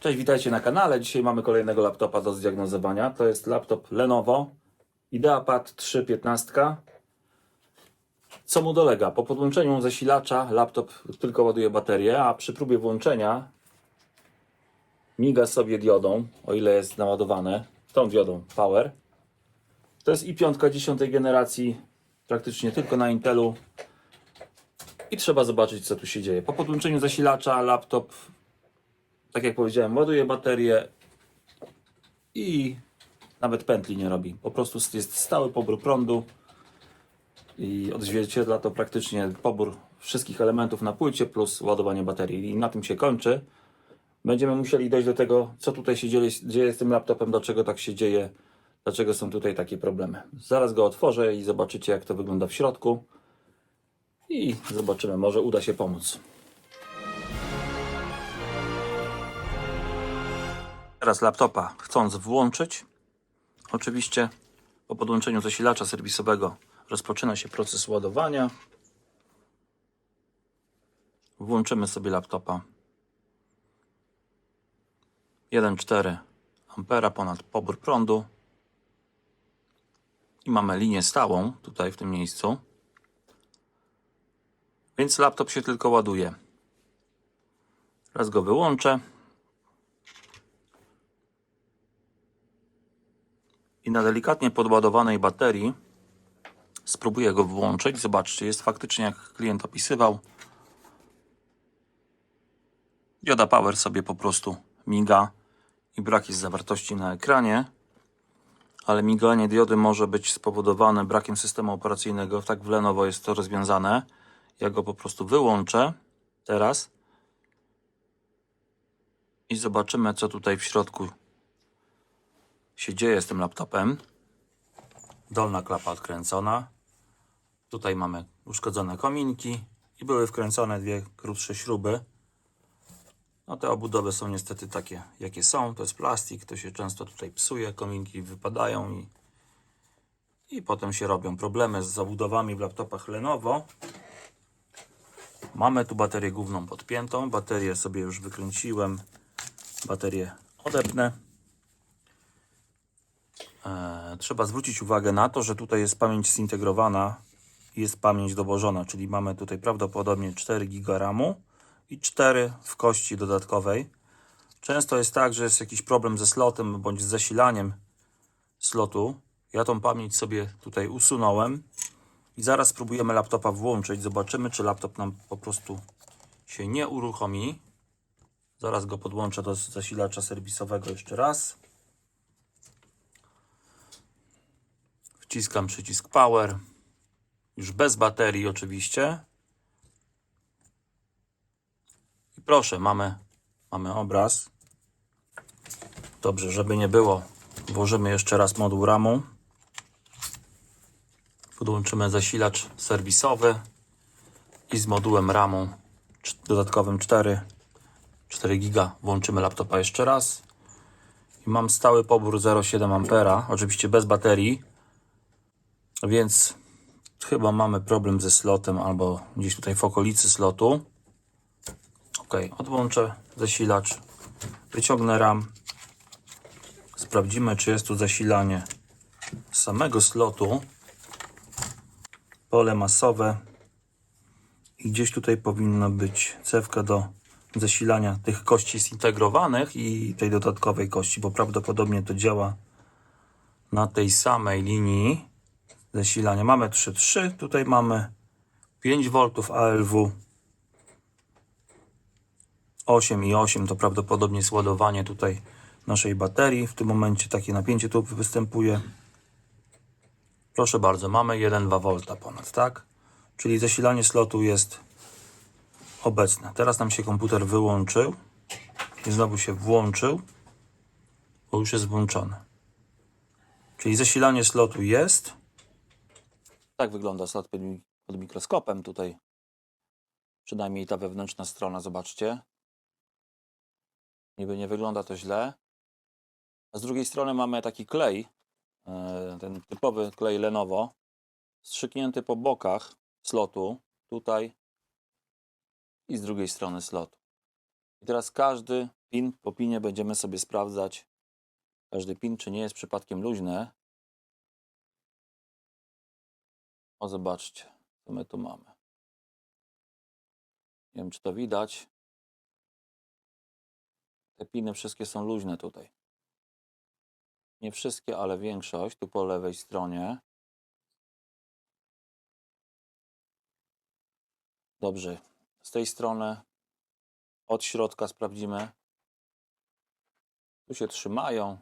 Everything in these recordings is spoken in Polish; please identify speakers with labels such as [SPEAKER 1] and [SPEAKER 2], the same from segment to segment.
[SPEAKER 1] Cześć, witajcie na kanale. Dzisiaj mamy kolejnego laptopa do zdiagnozowania. To jest laptop Lenovo IdeaPad 3.15. Co mu dolega? Po podłączeniu zasilacza laptop tylko ładuje baterię, a przy próbie włączenia miga sobie diodą, o ile jest naładowane, tą diodą Power. To jest i5 10 generacji, praktycznie tylko na Intelu. I trzeba zobaczyć, co tu się dzieje. Po podłączeniu zasilacza laptop tak jak powiedziałem, ładuje baterię i nawet pętli nie robi. Po prostu jest stały pobór prądu i odzwierciedla to praktycznie pobór wszystkich elementów na płycie plus ładowanie baterii. I na tym się kończy. Będziemy musieli dojść do tego, co tutaj się dzieje, dzieje z tym laptopem, dlaczego tak się dzieje, dlaczego są tutaj takie problemy. Zaraz go otworzę i zobaczycie, jak to wygląda w środku. I zobaczymy, może uda się pomóc. Teraz laptopa chcąc włączyć, oczywiście po podłączeniu zasilacza serwisowego rozpoczyna się proces ładowania. Włączymy sobie laptopa. 1,4 ampera ponad pobór prądu. I mamy linię stałą tutaj w tym miejscu. Więc laptop się tylko ładuje. Teraz go wyłączę. Na delikatnie podładowanej baterii spróbuję go włączyć. Zobaczcie, jest faktycznie jak klient opisywał. Dioda Power sobie po prostu miga i brak jest zawartości na ekranie. Ale miganie diody może być spowodowane brakiem systemu operacyjnego. Tak w Lenovo jest to rozwiązane. Ja go po prostu wyłączę teraz i zobaczymy, co tutaj w środku się dzieje z tym laptopem. Dolna klapa odkręcona. Tutaj mamy uszkodzone kominki i były wkręcone dwie krótsze śruby. No te obudowy są niestety takie, jakie są. To jest plastik, to się często tutaj psuje, kominki wypadają i, i potem się robią problemy z zabudowami w laptopach Lenovo. Mamy tu baterię główną podpiętą. Baterię sobie już wykręciłem. Baterię odepnę. E, trzeba zwrócić uwagę na to, że tutaj jest pamięć zintegrowana jest pamięć dołożona, czyli mamy tutaj prawdopodobnie 4 GB RAMu i 4 w kości dodatkowej. Często jest tak, że jest jakiś problem ze slotem bądź z zasilaniem slotu. Ja tą pamięć sobie tutaj usunąłem i zaraz spróbujemy laptopa włączyć. Zobaczymy, czy laptop nam po prostu się nie uruchomi. Zaraz go podłączę do zasilacza serwisowego jeszcze raz. Wciskam przycisk Power. Już bez baterii oczywiście. I proszę, mamy, mamy obraz. Dobrze, żeby nie było, włożymy jeszcze raz moduł RAMu. Podłączymy zasilacz serwisowy i z modułem RAMu dodatkowym 4, 4 giga włączymy laptopa jeszcze raz. I mam stały pobór 0,7 A, oczywiście bez baterii. Więc chyba mamy problem ze slotem albo gdzieś tutaj w okolicy slotu. Ok, odłączę zasilacz, wyciągnę RAM. Sprawdzimy, czy jest tu zasilanie samego slotu. Pole masowe. I gdzieś tutaj powinna być cewka do zasilania tych kości zintegrowanych i tej dodatkowej kości, bo prawdopodobnie to działa na tej samej linii zasilania. Mamy 3.3, tutaj mamy 5 V ALW 8,8 to prawdopodobnie jest ładowanie tutaj naszej baterii. W tym momencie takie napięcie tu występuje. Proszę bardzo, mamy 1,2 V ponad, tak? Czyli zasilanie slotu jest obecne. Teraz nam się komputer wyłączył i znowu się włączył, bo już jest włączony. Czyli zasilanie slotu jest. Tak wygląda slot pod, mi- pod mikroskopem tutaj. Przynajmniej ta wewnętrzna strona, zobaczcie. Niby nie wygląda to źle. A z drugiej strony mamy taki klej, e, ten typowy klej Lenovo, strzyknięty po bokach slotu, tutaj i z drugiej strony slotu. I teraz każdy pin po pinie będziemy sobie sprawdzać, każdy pin, czy nie jest przypadkiem luźny. O, zobaczcie, co my tu mamy. Nie wiem, czy to widać. Te piny wszystkie są luźne tutaj. Nie wszystkie, ale większość tu po lewej stronie. Dobrze. Z tej strony od środka sprawdzimy. Tu się trzymają.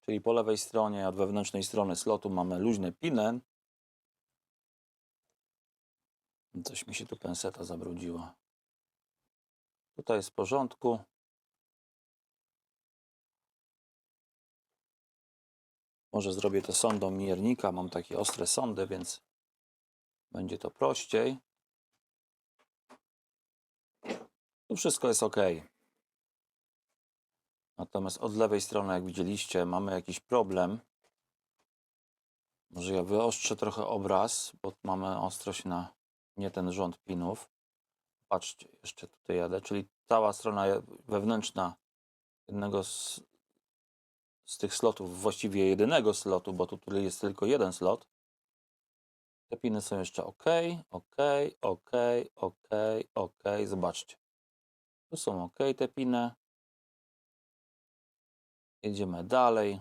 [SPEAKER 1] Czyli po lewej stronie, od wewnętrznej strony slotu mamy luźne piny. Coś mi się tu penseta zabrudziła. Tutaj jest w porządku. Może zrobię to sondą miernika. Mam takie ostre sondy, więc będzie to prościej. Tu wszystko jest ok. Natomiast od lewej strony, jak widzieliście, mamy jakiś problem. Może ja wyostrzę trochę obraz, bo mamy ostrość na nie ten rząd pinów. Patrzcie, jeszcze tutaj jadę, czyli cała strona wewnętrzna jednego z, z tych slotów, właściwie jedynego slotu, bo tu tutaj jest tylko jeden slot. Te piny są jeszcze ok, ok, ok, ok, ok. Zobaczcie. Tu są ok te piny. Jedziemy dalej.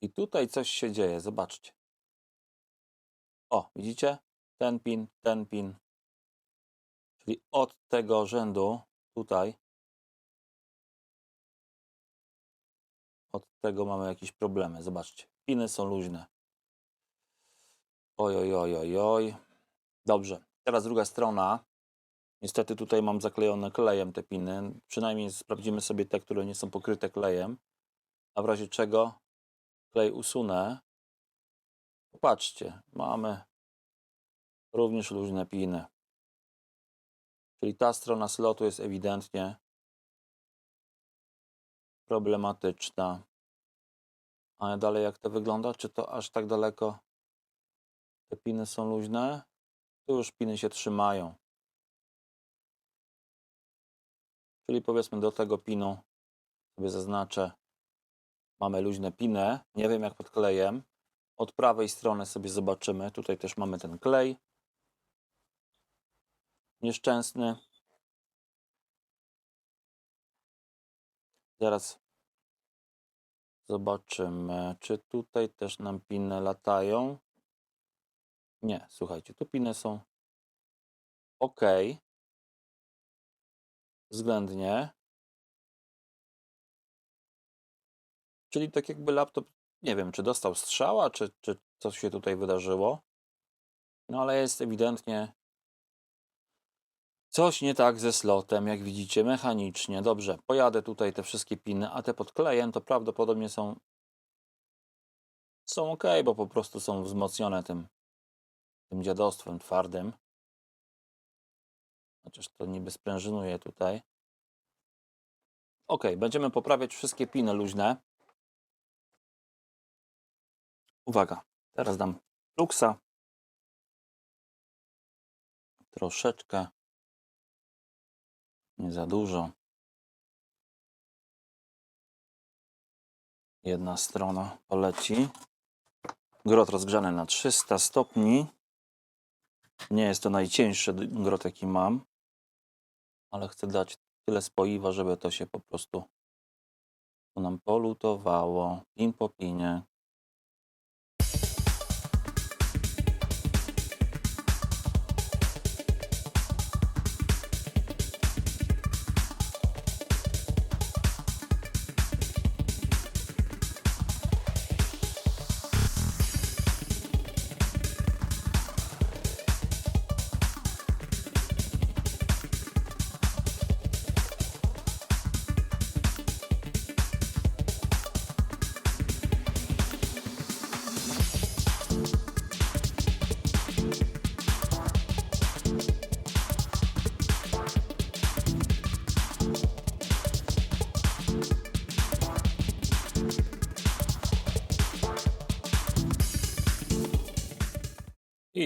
[SPEAKER 1] I tutaj coś się dzieje, zobaczcie. O, widzicie? Ten pin, ten pin. Czyli od tego rzędu tutaj od tego mamy jakieś problemy. Zobaczcie, piny są luźne. Oj, oj, oj, oj, oj. Dobrze, teraz druga strona. Niestety tutaj mam zaklejone klejem te piny. Przynajmniej sprawdzimy sobie te, które nie są pokryte klejem. A w razie czego klej usunę. Popatrzcie, mamy również luźne piny. Czyli ta strona slotu jest ewidentnie problematyczna. A dalej jak to wygląda? Czy to aż tak daleko te piny są luźne? Tu już piny się trzymają. Czyli powiedzmy do tego pinu sobie zaznaczę. Mamy luźne piny. Nie wiem jak pod klejem. Od prawej strony sobie zobaczymy. Tutaj też mamy ten klej. Nieszczęsny. Zaraz zobaczymy, czy tutaj też nam piny latają. Nie, słuchajcie, tu piny są ok. Względnie. Czyli tak jakby laptop, nie wiem, czy dostał strzała, czy, czy coś się tutaj wydarzyło. No ale jest ewidentnie coś nie tak ze slotem, jak widzicie, mechanicznie. Dobrze, pojadę tutaj te wszystkie piny, a te pod klejem to prawdopodobnie są są ok, bo po prostu są wzmocnione tym, tym dziadostwem twardym. Chociaż to niby sprężynuje tutaj. Ok, będziemy poprawiać wszystkie piny luźne. Uwaga, teraz dam luksa. Troszeczkę. Nie za dużo. Jedna strona poleci. Grot rozgrzany na 300 stopni. Nie jest to najcieńszy grot, jaki mam, ale chcę dać tyle spoiwa, żeby to się po prostu tu nam polutowało. Pin po pinie.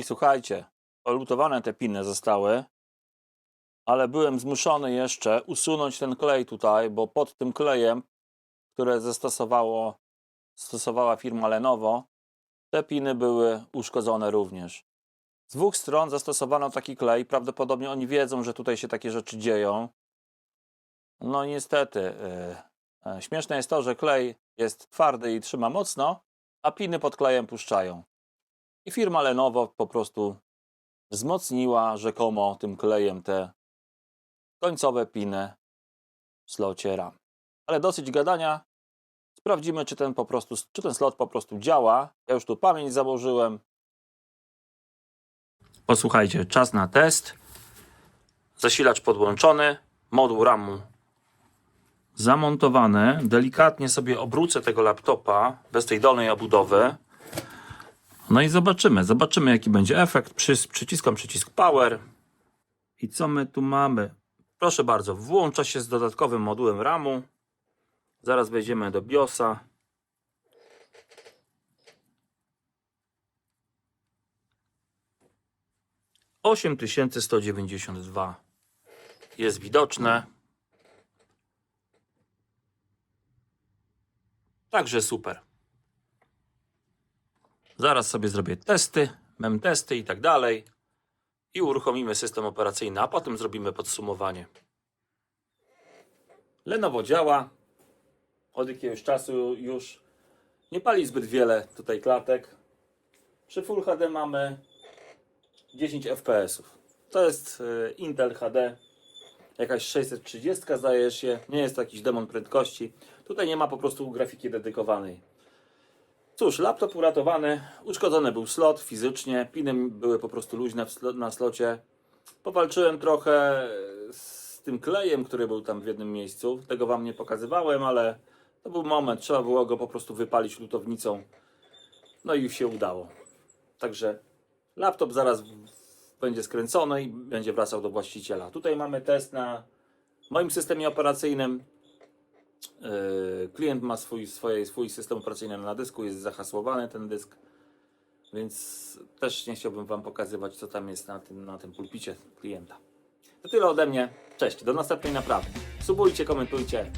[SPEAKER 1] Słuchajcie, Olutowane te piny zostały, ale byłem zmuszony jeszcze usunąć ten klej tutaj, bo pod tym klejem, które zastosowało, stosowała firma Lenovo, te piny były uszkodzone również. Z dwóch stron zastosowano taki klej. Prawdopodobnie oni wiedzą, że tutaj się takie rzeczy dzieją. No niestety. Yy, śmieszne jest to, że klej jest twardy i trzyma mocno, a piny pod klejem puszczają. I firma Lenovo po prostu wzmocniła rzekomo tym klejem te końcowe piny w slocie RAM. Ale dosyć gadania. Sprawdzimy, czy ten, po prostu, czy ten slot po prostu działa. Ja już tu pamięć założyłem. Posłuchajcie, czas na test. Zasilacz podłączony, moduł RAMu zamontowany. Delikatnie sobie obrócę tego laptopa bez tej dolnej obudowy. No i zobaczymy, zobaczymy jaki będzie efekt. Przy, przyciskam przycisk Power. I co my tu mamy? Proszę bardzo, włącza się z dodatkowym modułem RAMu. Zaraz wejdziemy do BIOSa. Osiem tysięcy sto dziewięćdziesiąt dwa jest widoczne. Także super. Zaraz sobie zrobię testy, mem testy i tak dalej. I uruchomimy system operacyjny, a potem zrobimy podsumowanie. Lenovo działa. Od jakiegoś czasu już nie pali zbyt wiele tutaj klatek. Przy Full HD mamy 10 fps. To jest y, Intel HD. Jakaś 630 zdaje się. Nie jest to jakiś demon prędkości. Tutaj nie ma po prostu grafiki dedykowanej. Cóż, laptop uratowany. Uszkodzony był slot fizycznie. Piny były po prostu luźne na slocie. Powalczyłem trochę z tym klejem, który był tam w jednym miejscu. Tego Wam nie pokazywałem, ale to był moment. Trzeba było go po prostu wypalić lutownicą. No i się udało. Także laptop zaraz będzie skręcony i będzie wracał do właściciela. Tutaj mamy test na moim systemie operacyjnym. Yy, Klient ma swój, swoje, swój system operacyjny na dysku, jest zahasłowany ten dysk, więc też nie chciałbym Wam pokazywać, co tam jest na tym, na tym pulpicie klienta. To tyle ode mnie. Cześć, do następnej naprawy. Subujcie, komentujcie.